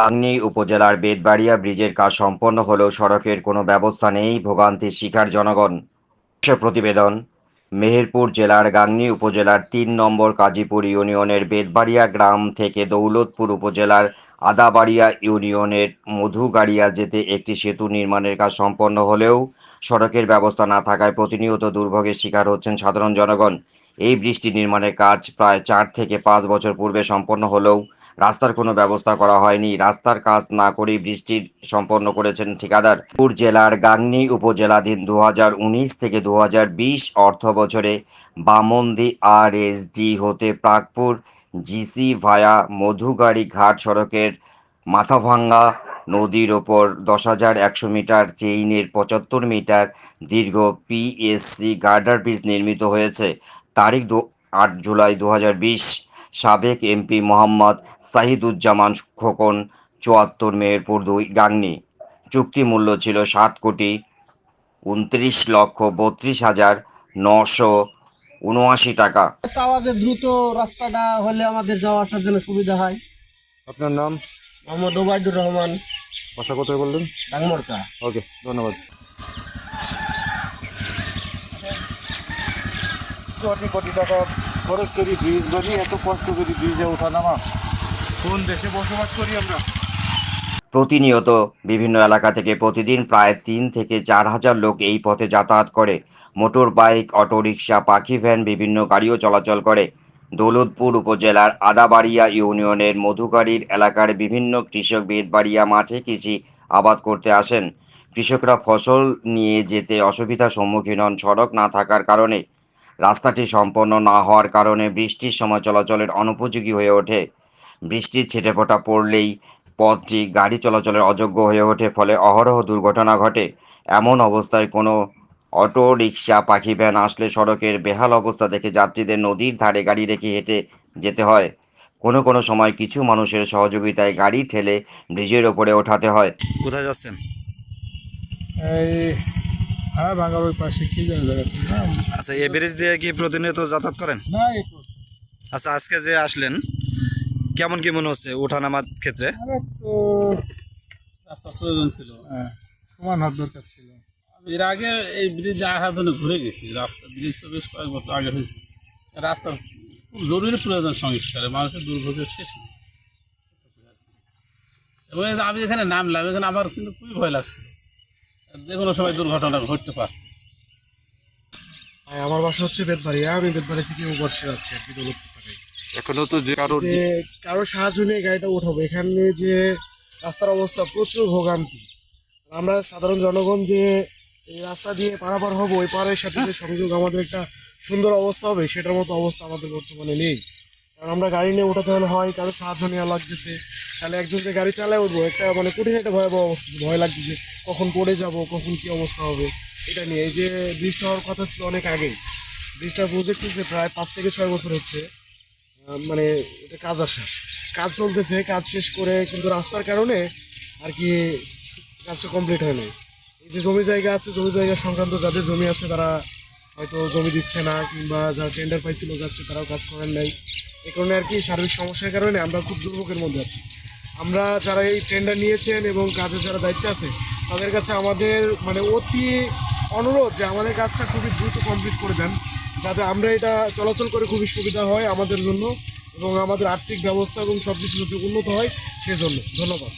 গাংনী উপজেলার বেতবাড়িয়া ব্রিজের কাজ সম্পন্ন হলেও সড়কের কোনো ব্যবস্থা নেই ভোগান্তির শিকার জনগণ। প্রতিবেদন, মেহেরপুর জেলার গাংনী উপজেলার তিন নম্বর কাজীপুর ইউনিয়নের বেতবাড়িয়া গ্রাম থেকে দৌলতপুর উপজেলার আদাবাড়িয়া ইউনিয়নের মধুগাড়িয়া যেতে একটি সেতু নির্মাণের কাজ সম্পন্ন হলেও সড়কের ব্যবস্থা না থাকায় প্রতিনিয়ত দুর্ভোগের শিকার হচ্ছেন সাধারণ জনগণ। এই বৃষ্টি নির্মাণের কাজ প্রায় চার থেকে পাঁচ বছর পূর্বে সম্পন্ন হলেও রাস্তার কোনো ব্যবস্থা করা হয়নি। রাস্তার কাজ না করেই বৃষ্টির সম্পন্ন করেছেন ঠিকাদার। পুর জেলার গাংনী উপজেলাধীন দু হাজার উনিশ থেকে দু হাজার বিশ অর্থ বছরে বামন্দি আর হতে প্রাকপুর জিসি ভায়া মধুগাড়ি ঘাট সড়কের মাথাভাঙ্গা নদীর ওপর দশ হাজার একশো মিটার চেইনের পঁচাত্তর মিটার দীর্ঘ পিএসসি গার্ডার ব্রিজ নির্মিত হয়েছে। তারিখ দু আট জুলাই দু হাজার বিশ। সাবেক এমপি মোহাম্মদ সাহিদুজ্জামান খোকন চুয়াত্তর মেহেরপুর দুই গাংনি। চুক্তি মূল্য ছিল সাত কোটি উনত্রিশ লক্ষ বত্রিশ হাজার নশো উনআশি টাকা। আমাদের দ্রুত রাস্তাটা হলে আমাদের যাওয়া আসার জন্য সুবিধা হয়। আপনার নাম? মোহাম্মদ ওবায়দুর রহমান। বাসা কোথায় বললেন? ডাংমরকা। ওকে ধন্যবাদ। কোটি কোটি টাকা খরচ করি ব্রিজ বানি এত কষ্ট করি ব্রিজে ওঠা নামা। কোন দেশে বসবাস করি আমরা? প্রতিনিয়ত বিভিন্ন এলাকা থেকে প্রতিদিন প্রায় তিন থেকে চার হাজার লোক এই পথে যাতায়াত করে। মোটর বাইক, অটোরিকশা, পাখি ভ্যান, বিভিন্ন গাড়িও চলাচল করে। দৌলতপুর উপজেলার আদাবাড়িয়া ইউনিয়নের মধুগাড়ির এলাকার বিভিন্ন কৃষক বেদবাড়িয়া মাঠে কৃষি আবাদ করতে আসেন। কৃষকরা ফসল নিয়ে যেতে অসুবিধার সম্মুখীন হন, সড়ক না থাকার কারণে। রাস্তাটি সম্পন্ন না হওয়ার কারণে বৃষ্টির সময় চলাচলের অনুপযোগী হয়ে ওঠে। বৃষ্টির ছিটেফোঁটা পড়লেই পথটি গাড়ি চলাচলের অযোগ্য হয়ে ওঠে ফলে অহরহ দুর্ঘটনা ঘটে। এমন অবস্থায় কোনো অটো রিক্সা পাখি ভ্যান আসলে সড়কের বেহাল অবস্থা দেখে যাত্রীদের নদীর ধারে গাড়ি রেখে হেঁটে যেতে হয়। কোনো কোনো সময় কিছু মানুষের সহযোগিতায় গাড়ি ঠেলে ব্রিজের ওপরে ওঠাতে হয়। কোথায় যাচ্ছেন? এই হ্যাঁ ভাঙার ওই পাশে কি জানি জায়গাটা আচ্ছা এ ব্রিজ দিয়ে কি প্রতিনিয়ত যাতায়াত করেন? না আচ্ছা আজকে যে আসলেন কেমন কি মনে হচ্ছে ওঠা নামার ক্ষেত্রে রাস্তা প্রয়োজন ছিল। হ্যাঁ, সমান হাত দরকার ছিল। এর আগে এই ব্রিজে আসার জন্য ঘুরে গেছি। রাস্তা ব্রিজ তো বেশ কয়েক বছর আগে হয়েছে। রাস্তা খুব জরুরি প্রয়োজন সংস্কারে মানুষের দুর্ভোগের শেষ। এবং আমি এখানে নামলাম এখানে আমার কিন্তু খুবই ভয় লাগছে। যে কোনো সময় দুর্ঘটনা ঘটতে পারে। হ্যাঁ, আমার বাসা হচ্ছে বেদবাড়িয়া আমি বেদবাড়ি থেকে বর্ষে যাচ্ছি আর কি দৌলতপুর এখনও তো যে কারোর যে কারও সাহায্য নিয়ে গাড়িটা উঠাবো এখানে যে রাস্তার অবস্থা প্রচুর ভোগান্তি। আমরা সাধারণ জনগণ যে এই রাস্তা দিয়ে পারাপার হব ওই পাড়ের সাথে যে সংযোগ আমাদের একটা সুন্দর অবস্থা হবে সেটার মতো অবস্থা আমাদের বর্তমানে নেই। কারণ আমরা গাড়ি নিয়ে উঠাতে হলে হয়, কারও সাহায্য নেওয়া লাগতেছে। তাহলে একজন যে গাড়ি চালায় উঠবো, একটা মানে কঠিন একটা ভয়াবহ অবস্থা, ভয় লাগতেছে, কখন পড়ে যাব, কখন কি অবস্থা হবে, এটা নিয়ে। এই যে ব্রিজটা হওয়ার কথা ছিল অনেক আগেই। ব্রিজটার প্রজেক্ট হচ্ছে প্রায় পাঁচ থেকে ছয় বছর হচ্ছে। মানে এটা কাজ আসা। কাজ চলতেছে, কাজ শেষ করে কিন্তু রাস্তার কারণে আর কি কাজটা কমপ্লিট হয় নাই এই যে জমি জায়গা আছে, জমি জায়গা সংক্রান্ত যাদের জমি আছে তারা হয়তো জমি দিচ্ছে না, কিংবা যারা টেন্ডার পাইছিল কাজটা তারাও কাজ করেন নাই। এই কারণে আর কি সার্বিক সমস্যার কারণে আমরা খুব দুর্ভোগের মধ্যে আছি। আমরা যারা এই টেন্ডার নিয়েছেন এবং কাজে যারা দায়িত্বে আছে, তাদের কাছে আমাদের মানে অতি অনুরোধ যে আমাদের কাজটা খুবই দ্রুত কমপ্লিট করে দেন, যাতে আমরা এটা চলাচল করে খুবই সুবিধা হয় আমাদের জন্য এবং আমাদের আর্থিক ব্যবস্থা এবং সব কিছু উন্নত হয় সেজন্য। ধন্যবাদ।